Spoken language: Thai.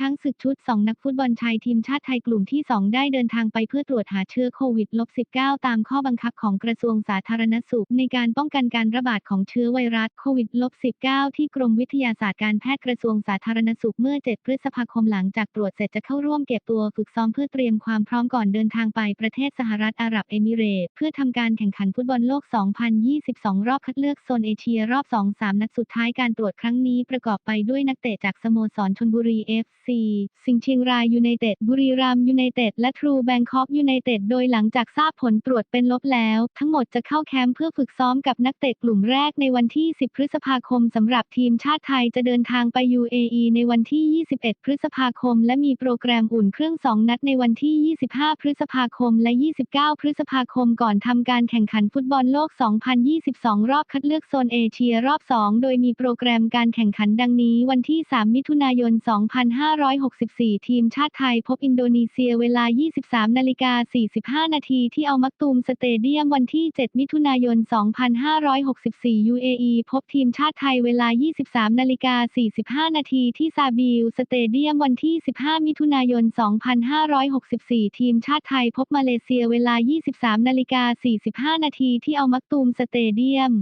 ช้างศึกชุด 2 นักฟุตบอลชายทีมชาติไทยกลุ่มที่ 2 ได้เดินทางไปเพื่อตรวจหาเชื้อโควิด -19 ตามข้อบังคับของกระทรวงสาธารณสุข ในการป้องกันการระบาดของเชื้อไวรัสโควิด -19 ที่กรมวิทยาศาสตร์การแพทย์กระทรวงสาธารณสุขเมื่อ 7 พฤษภาคมหลังจากตรวจเสร็จจะเข้าร่วมเก็บตัวฝึกซ้อมเพื่อเตรียมความพร้อมก่อนเดินทางไปประเทศสหรัฐอาหรับเอมิเรตเพื่อทำการแข่งขันฟุตบอลโลก 2022 รอบคัดเลือกโซนเอเชียรอบ 2-3 นัดสุดท้ายการตรวจครั้งนี้ประกอบไปด้วยนักเตะจากสโมสรชลบุรี FC สิงห์เชียงรายยูไนเต็ด บุรีรัมย์ยูไนเต็ด และทรูแบงคอกยูไนเต็ด โดยหลังจากทราบผลตรวจเป็นลบแล้ว ทั้งหมดจะเข้าแคมป์เพื่อฝึกซ้อมกับนักเตะกลุ่มแรกในวันที่ 10 พฤษภาคมสำหรับทีมชาติไทยจะเดินทางไป UAE ในวันที่ 21 พฤษภาคม และมีโปรแกรมอุ่นเครื่อง 2 นัดในวันที่ 25 พฤษภาคมและ 29 พฤษภาคมก่อนทำการแข่งขันฟุตบอลโลก 2022 รอบคัดเลือกโซนเอเชียรอบ 2 โดยมีโปรแกรมการแข่งขันดังนี้วันที่ 3 มิถุนายน 2 5 2564 ทีมชาติไทยพบอินโดนีเซียเวลา 23นาฬิกา45 นาทีที่เอัลมักตูมสเตเดียมวันที่ 7 มิถุนายน 2564 UAE พบทีมชาติไทยเวลา 23นาฬิกา45 นาทีที่ซาบิลสเตเดียมวันที่ 15 มิถุนายน 2564 ทีมชาติไทยพบมาเลเซียเวลา 23นาฬิกา45 นาทีที่เอัลมักตูมสเตเดียม